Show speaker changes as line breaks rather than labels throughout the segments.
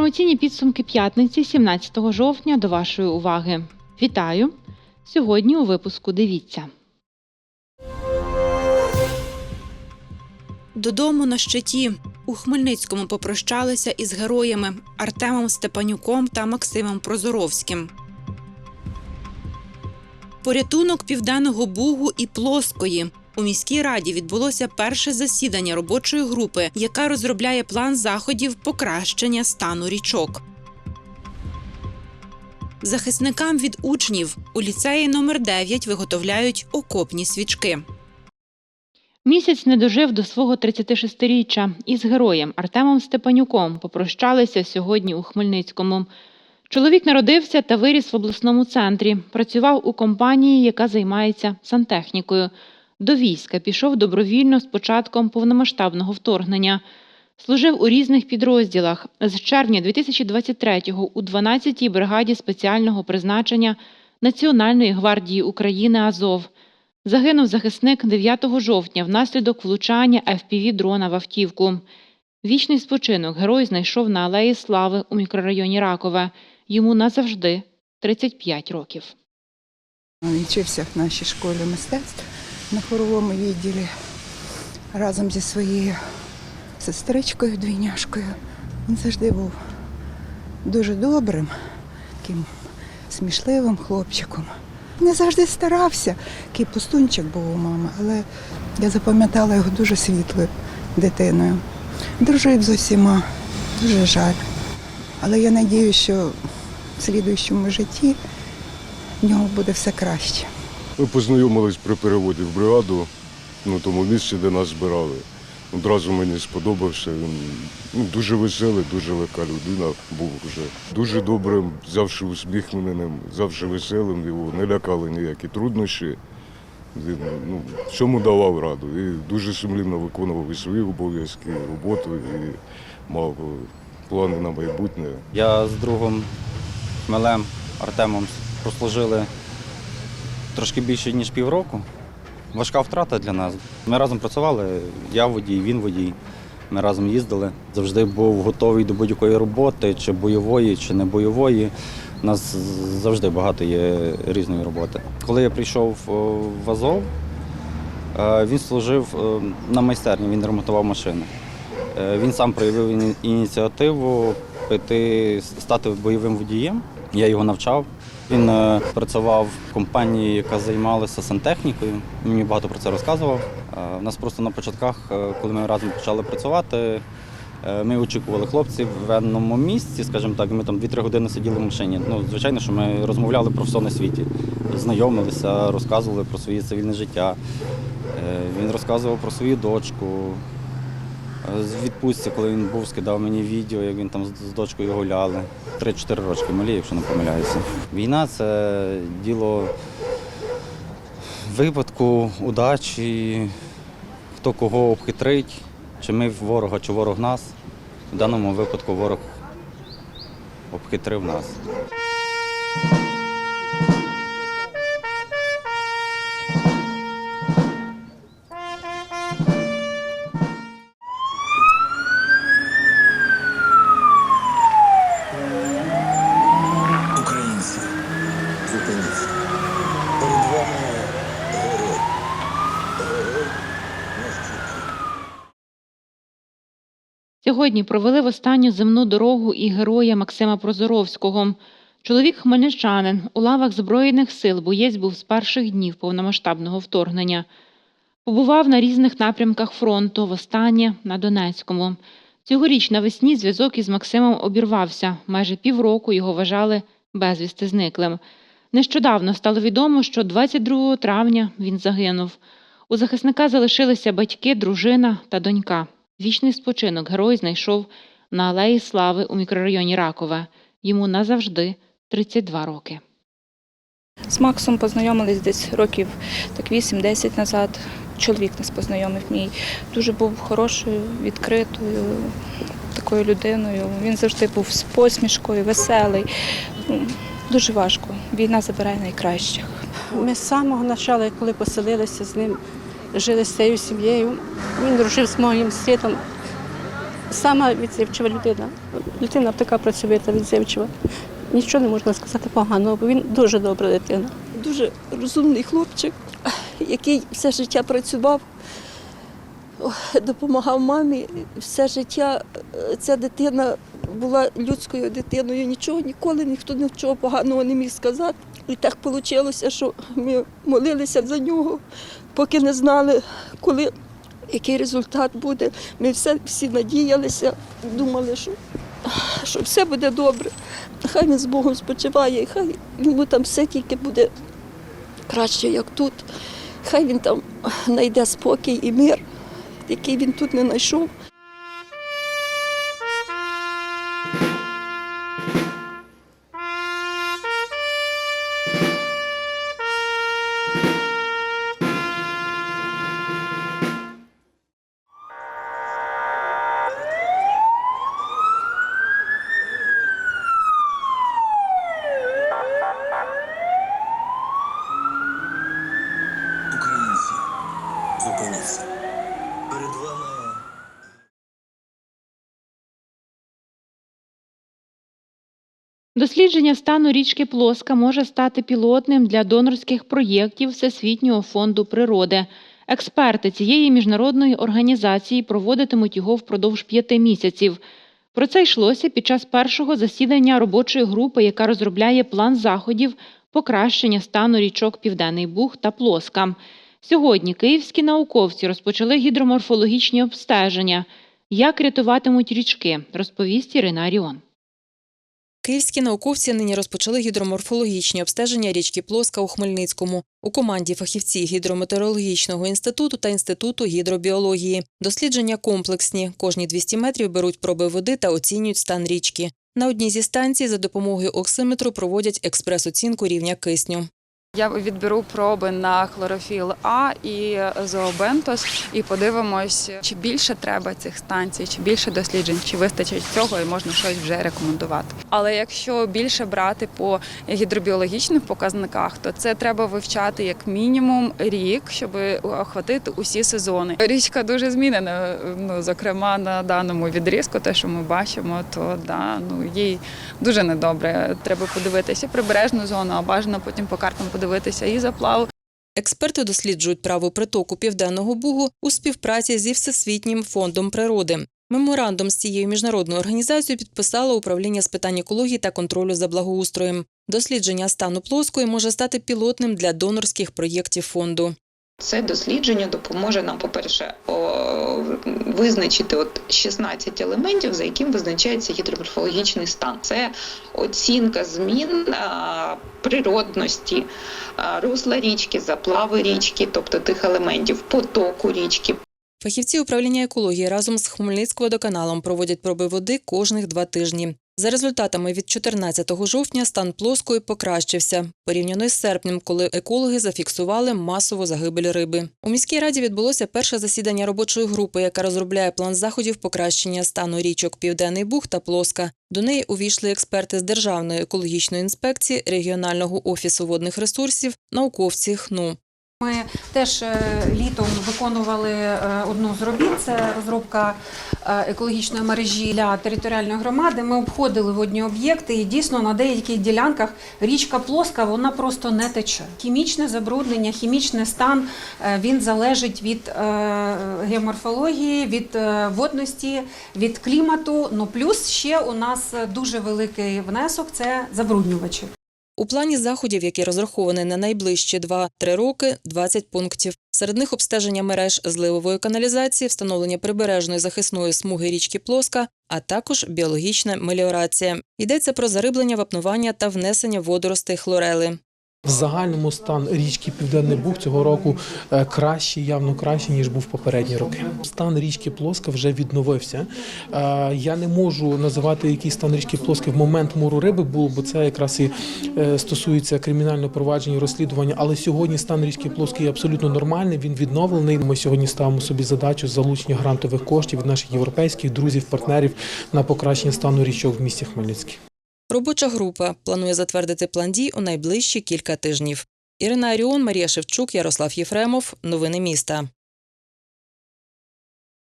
Інформаційні підсумки п'ятниці, 17 жовтня, до вашої уваги. Вітаю! Сьогодні у випуску дивіться.
Додому на щиті у Хмельницькому попрощалися із героями Артемом Степанюком та Максимом Прозоровським. Порятунок Південного Бугу і Плоскої. У міській раді відбулося перше засідання робочої групи, яка розробляє план заходів покращення стану річок. Захисникам від учнів у ліцеї номер 9 виготовляють окопні свічки.
Місяць не дожив до свого 36-річчя. Із героєм Артемом Степанюком попрощалися сьогодні у Хмельницькому. Чоловік народився та виріс в обласному центрі. Працював у компанії, яка займається сантехнікою. До війська пішов добровільно з початком повномасштабного вторгнення. Служив у різних підрозділах. З червня 2023-го у 12-й бригаді спеціального призначення Національної гвардії України Азов. Загинув захисник 9 жовтня внаслідок влучання fpv дрона в автівку. Вічний спочинок герой знайшов на Алеї Слави у мікрорайоні Ракове. Йому назавжди 35 років.
Він вчився в нашій школі мистецтв на хоровому відділі разом зі своєю сестричкою, двійняшкою. Він завжди був дуже добрим, таким смішливим хлопчиком. Не завжди старався, такий пустунчик був у мами, але я запам'ятала його дуже світлою дитиною. Дружив з усіма, дуже жаль. Але я надію, що в слідуючому житті в нього буде все краще.
Ми познайомились при переводі в бригаду, ну, тому місці, де нас збирали. Одразу мені сподобався. Він ну, дуже веселий, дуже легка людина був вже. Дуже добрим, завжди усміхненим, завжди веселим, його не лякали ніякі труднощі. Він ну, всьому давав раду. І дуже сумлінно виконував і свої обов'язки, і роботу, і мав плани на майбутнє.
Я з другом Хмелем Артемом прослужили трошки більше, ніж півроку. Важка втрата для нас. Ми разом працювали, я водій, він водій. Ми разом їздили. Завжди був готовий до будь-якої роботи, чи бойової, чи не бойової. У нас завжди багато є різної роботи. Коли я прийшов в Азов, е, він служив е, на майстерні, він ремонтував машини. Е, Він сам проявив ініціативу піти стати бойовим водієм. Я його навчав. Він е, працював в компанії, яка займалася сантехнікою. Мені багато про це розказував. Е, У нас просто на початках, е, коли ми разом почали працювати, е, ми очікували хлопців в енному місці, скажімо так, ми там 2-3 години сиділи в машині. Ну, звичайно, що ми розмовляли про все на світі, знайомилися, розказували про своє цивільне життя. Е, Він розказував про свою дочку. З відпустці, коли він був, скидав мені відео, як він там з- дочкою гуляли. 3-4 рочки малі, якщо не помиляюся. Війна це діло випадку, удачі, хто кого обхитрить, чи ми ворога, чи ворог нас. В даному випадку ворог обхитрив нас.
Сьогодні провели в останню земну дорогу і героя Максима Прозоровського. Чоловік хмельничанин у лавах Збройних сил боєць був з перших днів повномасштабного вторгнення. Побував на різних напрямках фронту, востаннє на Донецькому. Цьогоріч навесні зв'язок із Максимом обірвався. Майже півроку його вважали безвісти зниклим. Нещодавно стало відомо, що 22 травня він загинув. У захисника залишилися батьки, дружина та донька. Вічний спочинок герой знайшов на Алеї Слави у мікрорайоні Ракове. Йому назавжди 32 роки.
З Максом познайомились десь років так 8-10 назад. Чоловік нас познайомив мій. Дуже був хорошою, відкритою, такою людиною. Він завжди був з посмішкою, веселий. Дуже важко. Війна забирає найкращих.
Ми з самого початку, коли поселилися з ним, жили з цією сім'єю. Він дружив з моїм сином. сама відзивчива людина. Дитина така працьовита, відзивчива. Нічого не можна сказати поганого, бо він дуже добра дитина.
дуже розумний хлопчик, який все життя працював, допомагав мамі. Все життя е, ця дитина була людською дитиною, нічого ніколи ніхто нічого поганого не міг сказати. І так вийшло, що ми молилися за нього, поки не знали, коли який результат буде. Ми все, всі надіялися, думали, що, що все буде добре. Хай він з Богом спочиває, хай йому там все тільки буде краще, як тут. Хай він там знайде спокій і мир, який він тут не знайшов.
Дослідження стану річки Плоска може стати пілотним для донорських проєктів Всесвітнього фонду природи. Експерти цієї міжнародної організації проводитимуть його впродовж п'яти місяців. Про це йшлося під час першого засідання робочої групи, яка розробляє план заходів покращення стану річок Південний Буг та Плоска. Сьогодні київські науковці розпочали гідроморфологічні обстеження. Як рятуватимуть річки, розповість Ірина Аріон.
Київські науковці нині розпочали гідроморфологічні обстеження річки Плоска у Хмельницькому у команді фахівці гідрометеорологічного інституту та інституту гідробіології. Дослідження комплексні. Кожні 200 метрів беруть проби води та оцінюють стан річки. На одній зі станцій за допомогою оксиметру проводять експрес-оцінку рівня кисню.
Я відберу проби на хлорофіл А і зообентос і подивимось, чи більше треба цих станцій, чи більше досліджень, чи вистачить цього, і можна щось вже рекомендувати. Але якщо більше брати по гідробіологічних показниках, то це треба вивчати як мінімум рік, щоб охватити усі сезони. Річка дуже змінена. Ну зокрема на даному відрізку, те, що ми бачимо, то да ну їй дуже недобре. Треба подивитися прибережну зону, а бажано потім по картам подивитися і заплав.
Експерти досліджують право притоку Південного Бугу у співпраці зі Всесвітнім фондом природи. Меморандум з цією міжнародною організацією підписало управління з питань екології та контролю за благоустроєм. Дослідження стану плоскої може стати пілотним для донорських проєктів фонду.
Це дослідження допоможе нам, по-перше, визначити от 16 елементів, за яким визначається гідроморфологічний стан. Це оцінка змін природності, русла річки, заплави річки, тобто тих елементів, потоку річки,
Фахівці управління екології разом з Хмельницькводоканалом проводять проби води кожних два тижні. За результатами від 14 жовтня стан плоскої покращився порівняно із серпнем, коли екологи зафіксували масову загибель риби. У міській раді відбулося перше засідання робочої групи, яка розробляє план заходів покращення стану річок Південний Буг та Плоска. До неї увійшли експерти з Державної екологічної інспекції, регіонального офісу водних ресурсів, науковці ХНУ.
Ми теж е, літом виконували е, одну з робіт. Це розробка е, екологічної мережі для територіальної громади. Ми обходили водні об'єкти, і дійсно на деяких ділянках річка плоска, вона просто не тече. Хімічне забруднення, хімічний стан він залежить від геоморфології, від водності, від клімату. Ну плюс ще у нас дуже великий внесок це забруднювачі.
У плані заходів, які розраховані на найближчі 2-3 роки, 20 пунктів. Серед них обстеження мереж зливової каналізації, встановлення прибережної захисної смуги річки Плоска, а також біологічна меліорація. Йдеться про зариблення, вапнування та внесення водоростей хлорели.
В загальному стан річки Південний Буг цього року е, кращий, явно кращий, ніж був попередні роки. Стан річки Плоска вже відновився. Е, Я не можу називати, який стан річки Плоски в момент мору риби був, бо це якраз і е, стосується кримінального провадження і розслідування. Але сьогодні стан річки Плоски є абсолютно нормальний. Він відновлений. Ми сьогодні ставимо собі задачу залучення грантових коштів від наших європейських друзів, партнерів на покращення стану річок в місті Хмельницький.
Робоча група планує затвердити план дій у найближчі кілька тижнів. Ірина Аріон, Марія Шевчук, Ярослав Єфремов. Новини міста.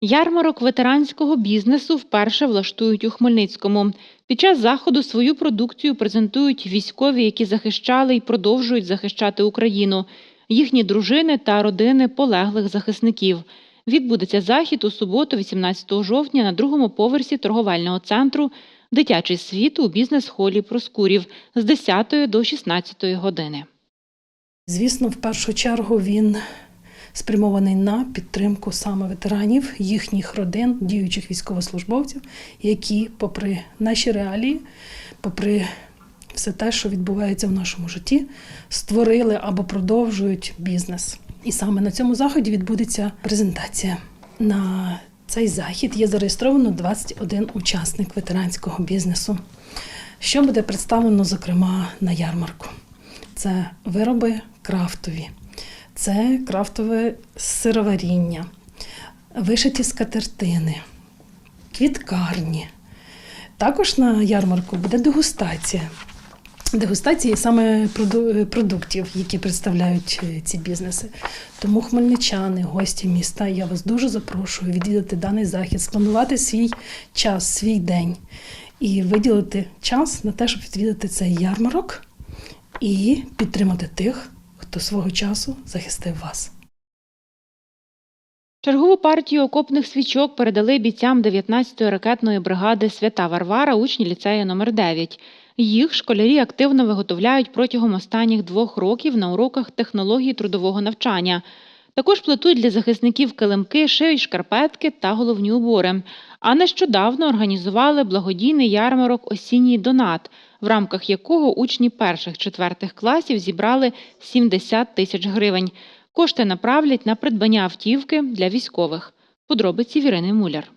Ярмарок ветеранського бізнесу вперше влаштують у Хмельницькому. Під час заходу свою продукцію презентують військові, які захищали і продовжують захищати Україну, їхні дружини та родини полеглих захисників. Відбудеться захід у суботу, 18 жовтня, на другому поверсі торговельного центру Дитячий світ у бізнес-холі Проскурів з 10 до 16 години.
Звісно, в першу чергу він спрямований на підтримку саме ветеранів, їхніх родин, діючих військовослужбовців, які, попри наші реалії, попри все те, що відбувається в нашому житті, створили або продовжують бізнес. І саме на цьому заході відбудеться презентація. На цей захід є зареєстровано 21 учасник ветеранського бізнесу. Що буде представлено, зокрема, на ярмарку? Це вироби крафтові, це крафтове сироваріння, вишиті скатертини, квіткарні. Також на ярмарку буде дегустація. Дегустації саме продуктів, які представляють е, ці бізнеси. Тому хмельничани, гості міста, я вас дуже запрошую відвідати даний захід, спланувати свій час, свій день і виділити час на те, щоб відвідати цей ярмарок і підтримати тих, хто свого часу захистив вас.
Чергову партію окопних свічок передали бійцям 19-ї ракетної бригади Свята Варвара учні ліцею номер 9 Їх школярі активно виготовляють протягом останніх двох років на уроках технології трудового навчання. Також плетуть для захисників килимки, шиють шкарпетки та головні убори. А нещодавно організували благодійний ярмарок Осінній донат, в рамках якого учні перших-четвертих класів зібрали 70 тисяч гривень. Кошти направлять на придбання автівки для військових. Подробиці Вірини Муляр.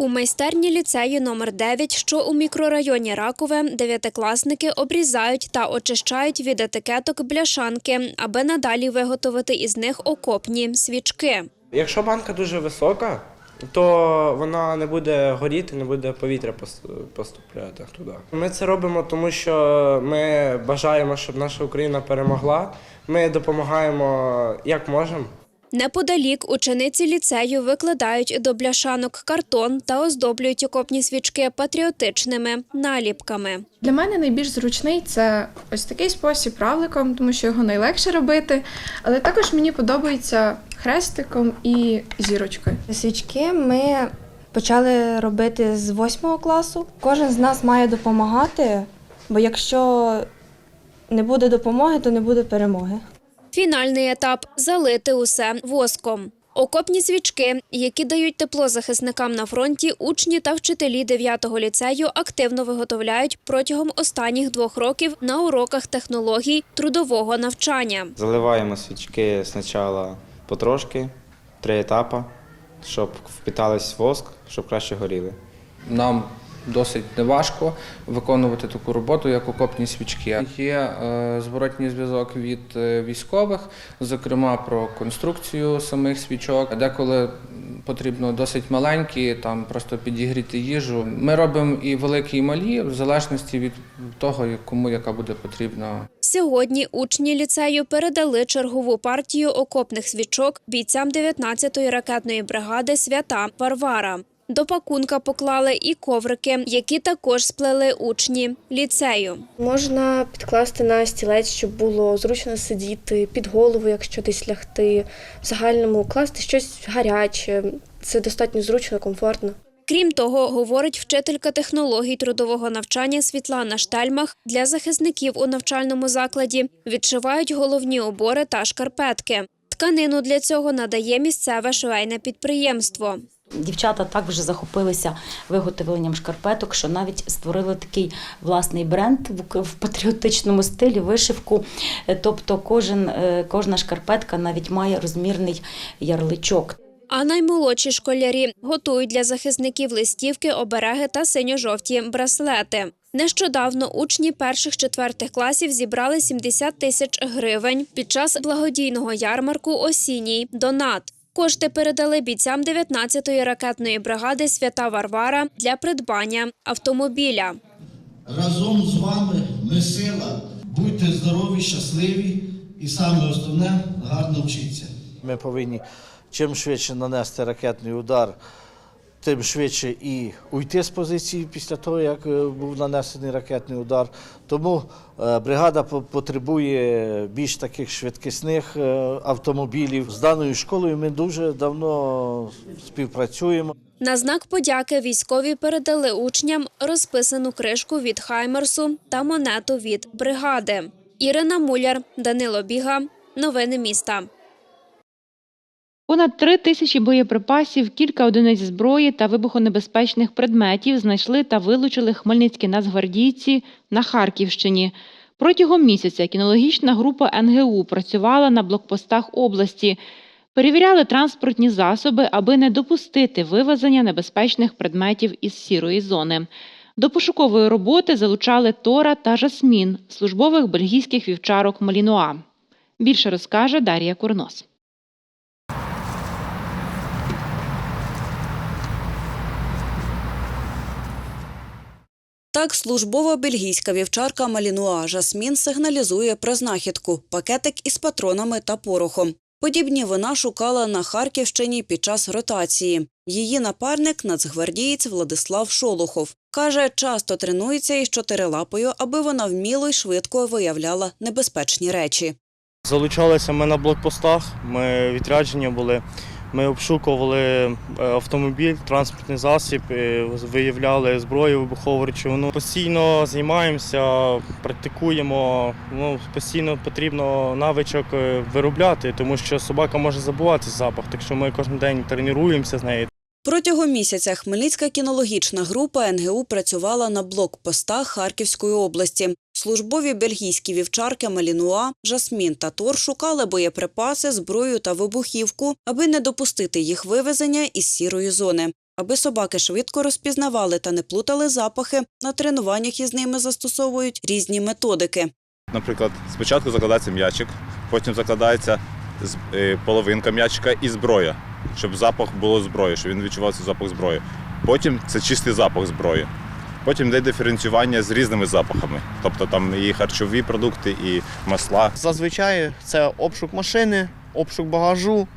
У майстерні ліцею номер 9, що у мікрорайоні Ракове, дев'ятикласники обрізають та очищають від етикеток бляшанки, аби надалі виготовити із них окопні свічки.
Якщо банка дуже висока, то вона не буде горіти, не буде повітря пос- поступляти туди. Ми це робимо, тому що ми бажаємо, щоб наша Україна перемогла. Ми допомагаємо як можемо.
Неподалік учениці ліцею викладають до бляшанок картон та оздоблюють окопні свічки патріотичними наліпками.
Для мене найбільш зручний це ось такий спосіб равликом, тому що його найлегше робити. Але також мені подобається хрестиком і зірочкою.
Свічки ми почали робити з восьмого класу. Кожен з нас має допомагати, бо якщо не буде допомоги, то не буде перемоги.
Фінальний етап залити усе воском. Окопні свічки, які дають тепло захисникам на фронті, учні та вчителі 9-го ліцею активно виготовляють протягом останніх двох років на уроках технологій трудового навчання.
Заливаємо свічки спочатку потрошки, три етапи, щоб впітались воск, щоб краще горіли.
Нам досить неважко виконувати таку роботу, як окопні свічки. Є е, зворотній зв'язок від е, військових, зокрема про конструкцію самих свічок. Деколи потрібно досить маленькі, там просто підігріти їжу. Ми робимо і великі, і малі, в залежності від того, кому яка буде потрібна.
Сьогодні учні ліцею передали чергову партію окопних свічок бійцям 19-ї ракетної бригади Свята Варвара. До пакунка поклали і коврики, які також сплели учні ліцею.
Можна підкласти на стілець, щоб було зручно сидіти, під голову, якщо десь лягти, в загальному класти щось гаряче. Це достатньо зручно, комфортно.
Крім того, говорить вчителька технологій трудового навчання Світлана Штельмах, для захисників у навчальному закладі відшивають головні убори та шкарпетки. Тканину для цього надає місцеве швейне підприємство.
Дівчата так вже захопилися виготовленням шкарпеток, що навіть створили такий власний бренд в- патріотичному стилі, вишивку. Е, Тобто кожен, е, кожна шкарпетка навіть має розмірний ярличок.
А наймолодші школярі готують для захисників листівки, обереги та синьо-жовті браслети. Нещодавно учні перших-четвертих класів зібрали 70 тисяч гривень під час благодійного ярмарку Осінній донат. Кошти передали бійцям 19-ї ракетної бригади Свята Варвара для придбання автомобіля.
Разом з вами ми сила. Будьте здорові, щасливі і саме основне гарно вчіться.
Ми повинні
чим швидше нанести ракетний удар, тим швидше і уйти з позиції після того, як е, був нанесений ракетний удар. Тому е, бригада потребує більш таких швидкісних е, автомобілів. З даною школою ми дуже давно співпрацюємо.
На знак подяки військові передали учням розписану кришку від Хаймерсу та монету від бригади. Ірина Муляр, Данило Біга. Новини міста.
Понад три тисячі боєприпасів, кілька одиниць зброї та вибухонебезпечних предметів знайшли та вилучили хмельницькі нацгвардійці на Харківщині. Протягом місяця кінологічна група НГУ працювала на блокпостах області. Перевіряли транспортні засоби, аби не допустити вивезення небезпечних предметів із сірої зони. До пошукової роботи залучали Тора та Жасмін, службових бельгійських вівчарок Малінуа. Більше розкаже Дар'я Курнос.
Так, службова бельгійська вівчарка Малінуа Жасмін сигналізує про знахідку – пакетик із патронами та порохом. Подібні вона шукала на Харківщині під час ротації. Її напарник – нацгвардієць Владислав Шолохов. Каже, часто тренується із чотирилапою, аби вона вміло й швидко виявляла небезпечні речі.
Залучалися ми на блокпостах, ми відряджені були. Ми обшукували е, автомобіль, транспортний засіб, е, виявляли зброю, вибухову речовину. Постійно займаємося, практикуємо. Ну, постійно потрібно навичок е, виробляти, тому що собака може забувати запах, так що ми кожен день тренуємося з нею.
Протягом місяця Хмельницька кінологічна група НГУ працювала на блокпостах Харківської області. Службові бельгійські вівчарки Малінуа, Жасмін та Тор шукали боєприпаси, зброю та вибухівку, аби не допустити їх вивезення із сірої зони. Аби собаки швидко розпізнавали та не плутали запахи, на тренуваннях із ними застосовують різні методики.
Наприклад, спочатку закладається м'ячик, потім закладається половинка м'ячика і зброя, щоб запах було зброї, щоб він відчував цей запах зброї. Потім це чистий запах зброї. Потім йде диференціювання з різними запахами, тобто там і харчові продукти, і масла.
Зазвичай це обшук машини, обшук багажу,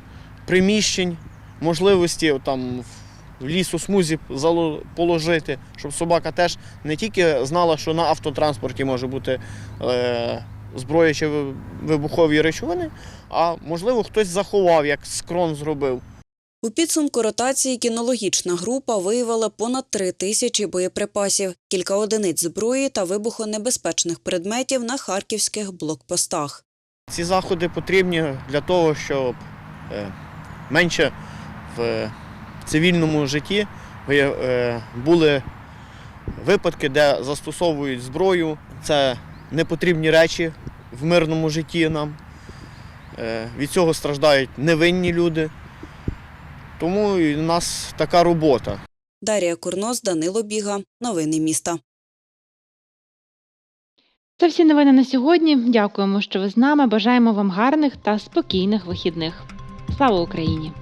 приміщень, можливості там в лісу смузі положити, щоб собака теж не тільки знала, що на автотранспорті може бути е, зброя чи вибухові речовини, а можливо хтось заховав, як скрон зробив.
У підсумку ротації кінологічна група виявила понад три тисячі боєприпасів, кілька одиниць зброї та вибухонебезпечних предметів на харківських блокпостах.
Ці заходи потрібні для того, щоб е, менше в цивільному житті е, були випадки, де застосовують зброю. Це непотрібні речі в мирному житті нам. Е, Від цього страждають невинні люди. Тому і у нас така робота.
Дар'я Курнос, Данило Біга. Новини міста.
Це всі новини на сьогодні. Дякуємо, що ви з нами. Бажаємо вам гарних та спокійних вихідних. Слава Україні!